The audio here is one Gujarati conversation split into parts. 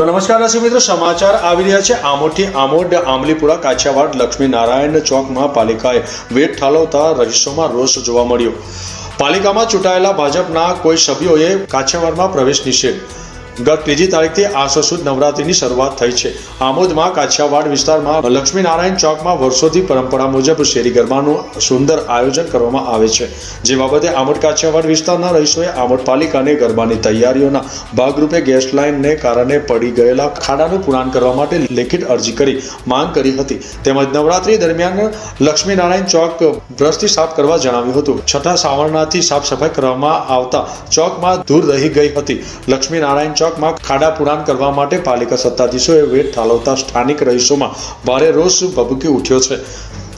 તો નમસ્કાર રાશિ મિત્રો, સમાચાર આવી રહ્યા છે. આમોઠી આમોડ આમલીપુરા કાછિયાવાડ લક્ષ્મી નારાયણ ચોકમાં પાલિકાએ વેટ ઠાલવતા રહીશોમાં રોષ જોવા મળ્યો. પાલિકામાં ચૂંટાયેલા ભાજપના કોઈ સભ્યોએ કાછિયાવાડમાં પ્રવેશ નિષેધ. ગત ત્રીજી તારીખથી આસો સુદ નવરાત્રિની શરૂઆત થઈ છે. આમોદમાં કાછિયાવાડ વિસ્તારમાં લક્ષ્મી નારાયણ ચોકમાં વર્ષોથી પરંપરા મુજબ શેરી ગરબાનું સુંદર આયોજન કરવામાં આવે છે. જે બાબતે આમોદ કાછિયાવાડ વિસ્તારના રહીશોએ આમોદ પાલિકાને ગરબાની તૈયારીઓના ભાગરૂપે ગેસ લાઇનને કારણે પડી ગયેલા ખાડાનું પુરાણ કરવા માટે લેખિત અરજી કરી માંગ કરી હતી. તેમજ નવરાત્રી દરમિયાન લક્ષ્મી નારાયણ ચોક બ્રશથી સાફ કરવા જણાવ્યું હતું. છતાં સાવરણાથી સાફ સફાઈ કરવામાં આવતા ચોકમાં દૂર રહી ગઈ હતી. લક્ષ્મી નારાયણ ચોકમાં ખાડા પુરાણ કરવા માટે પાલિકા સત્તાધીશોએ વેટ ઠાલવતા સ્થાનિક રહીશોમાં ભારે રોષ ભભૂકી ઉઠ્યો છે.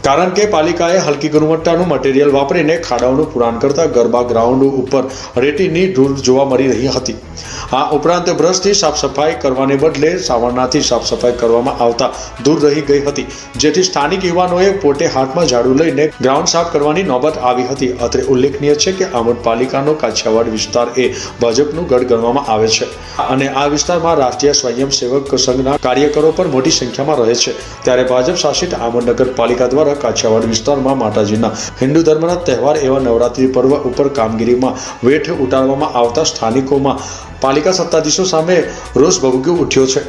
કારણ કે પાલિકાએ હલકી ગુણવત્તાનું મટીરિયલ વાપરીને ખાડાઓનું પુરાણ કરતા ગરબા ગ્રાઉન્ડ ઉપર રેતીની ધૂળ જોવા મળી રહી હતી. આ ઉપરાંત બ્રશથી સાફ સફાઈ કરવાને બદલે સાવરણાથી સાફ સફાઈ કરવામાં આવતા દૂર રહી ગઈ હતી. જેથી સ્થાનિક યુવાનોએ પોતે હાથમાં ઝાડુ લઈને ગ્રાઉન્ડ સાફ કરવાની નોબત આવી હતી. અત્રે ઉલ્લેખનીય છે કે આમોદ પાલિકાનો કાછિયાવાડ વિસ્તાર એ ભાજપનું ગઢ ગણવામાં આવે છે. અને આ વિસ્તારમાં રાષ્ટ્રીય સ્વયંસેવક સંઘના કાર્યકરો પણ મોટી સંખ્યામાં રહે છે. ત્યારે ભાજપ શાસિત આમોદ નગરપાલિકા દ્વારા કાછિયાવાડ વિસ્તારમાં માતાજીના હિન્દુ ધર્મના તહેવાર એવા નવરાત્રિ પર્વ ઉપર કામગીરીમાં વેઠ ઉતારવામાં આવતા સ્થાનિકોમાં પાલિકા સત્તાધીશો સામે રોષ ભભૂકી ઉઠ્યો છે.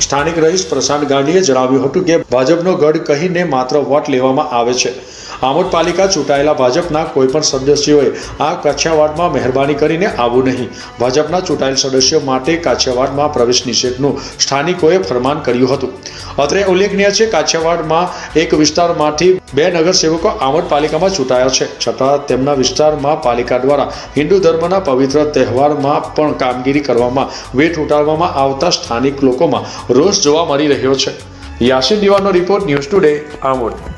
સ્થાનિક રહીશ પ્રશાંત ગાંધીએ જણાવ્યું હતું કે ભાજપનો ગઢ કહીને માત્ર વોટ લેવામાં આવે છે. આમોદ પાલિકા ચૂંટાયેલા ભાજપના કોઈ પણ સદસ્યોએ આ કાછિયાવાડમાં મહેરબાની કરીને આવવું નહીં. ભાજપના ચૂંટાયેલ સદસ્યો માટે કાછિયાવાડમાં પ્રવેશ નિષેધનું સ્થાનિકોએ ફરમાન કર્યું હતું. અત્રે ઉલ્લેખનીય છે કાછિયાવાડમાં એક વિસ્તારમાંથી બે નગરસેવકો આમોદ પાલિકામાં ચૂંટાયા છે. છતાં તેમના વિસ્તારમાં પાલિકા દ્વારા હિન્દુ ધર્મના પવિત્ર તહેવારમાં પણ કામગીરી કરવામાં વેઠ ઉટાડવામાં આવતા સ્થાનિક લોકોમાં રોષ જોવા મળી રહ્યો છે. યાસીન દિવાનો રિપોર્ટ ન્યૂઝ ટુડે, આમોદ.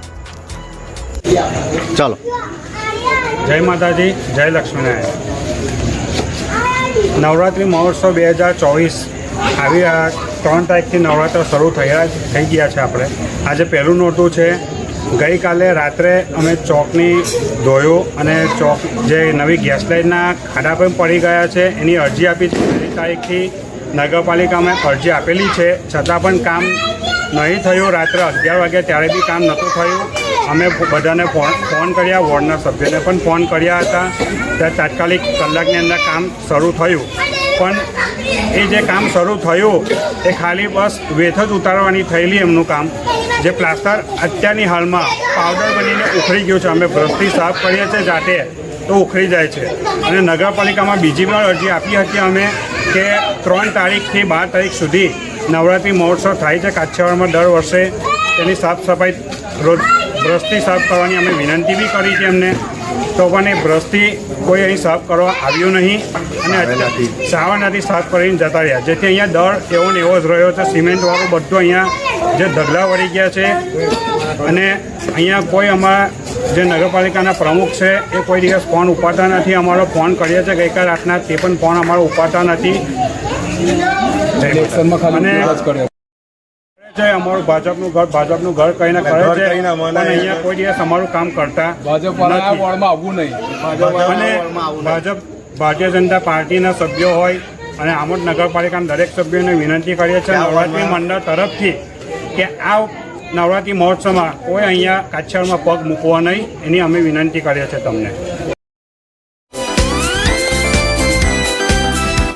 ચાલો. જય માતાજી, જય લક્ષ્મીનારાયણ. નવરાત્રિ મહોત્સવ બે હજાર ચોવીસ આવી ત્રણ તારીખથી નવરાત્ર શરૂ થયા થઈ ગયા છે આપણે. આજે પહેલું નોરતું છે. ગઈકાલે રાત્રે અમે ચોકની ધોયું અને ચોક જે નવી ગેસ લાઇનના ખાડા પણ પડી ગયા છે. એની અરજી આપી છે. પહેલી તારીખથી નગરપાલિકામાં અરજી આપેલી છે. છતાં પણ કામ નહીં થયું. રાત્રે અગિયાર વાગ્યા ત્યારે બી કામ નહોતું થયું. અમે બધાને ફોન ફોન કર્યા, વોર્ડના સભ્યને પણ ફોન કર્યા હતા. ત્યાં તાત્કાલિક કલાકની અંદર કામ શરૂ થયું. પણ એ જે કામ શરૂ થયું, એ ખાલી બસ વેથ જ ઉતારવાની થયેલી એમનું કામ. જે પ્લાસ્ટર અત્યારની હાલમાં પાવડર બનીને ઉખડી ગયું છે. અમે બ્રશથી સાફ કરીએ છીએ જાતે તો ઉખડી જાય છે. અને નગરપાલિકામાં બીજી પણ અરજી આપી હતી અમે કે ત્રણ તારીખથી બાર તારીખ સુધી નવરાત્રિ મહોત્સવ થાય છે. કાછિયાવાડમાં દર વર્ષે તેની સાફ સફાઈ રોજ બ્રશથી સાફ કરવાની અમે વિનંતી બી કરી છે એમને. તો પણ એ બ્રશથી કોઈ અહીં સાફ કરવા આવ્યું નહીં. અને સાવરણાથી સાફ કરીને જતા રહ્યા. જેથી અહીંયા દર એવો ને એવો જ રહ્યો છે. સિમેન્ટવાળું બધું અહીંયા જે ઢગલા વળી ગયા છે. અને અહીંયા કોઈ અમારા જે નગરપાલિકાના પ્રમુખ છે એ કોઈ દિવસ ફોન ઉપાડતા નથી. અમારો ફોન કરીએ છીએ ગઈકાલ રાતના તે પણ ફોન અમારો ઉપાડતા નથી. અને છે અમારું ભાજપનું ઘર ભાજપનું ઘર કહીને કરે છે. અહીંયા કોઈ દિવસ અમારું કામ કરતા ભાજપ વોર્ડમાં આવવું નહીં. અને ભાજપ ભારતીય જનતા પાર્ટીના સભ્યો હોય અને આમોદ નગરપાલિકાના દરેક સભ્યોને વિનંતી કરીએ છીએ નવરાત્રી મંડળ તરફથી કે આ નવરાત્રિ મહોત્સવમાં કોઈ અહીંયા કાછિયાવાડમાં પગ મૂકવો નહીં. એની અમે વિનંતી કરીએ છીએ તમને.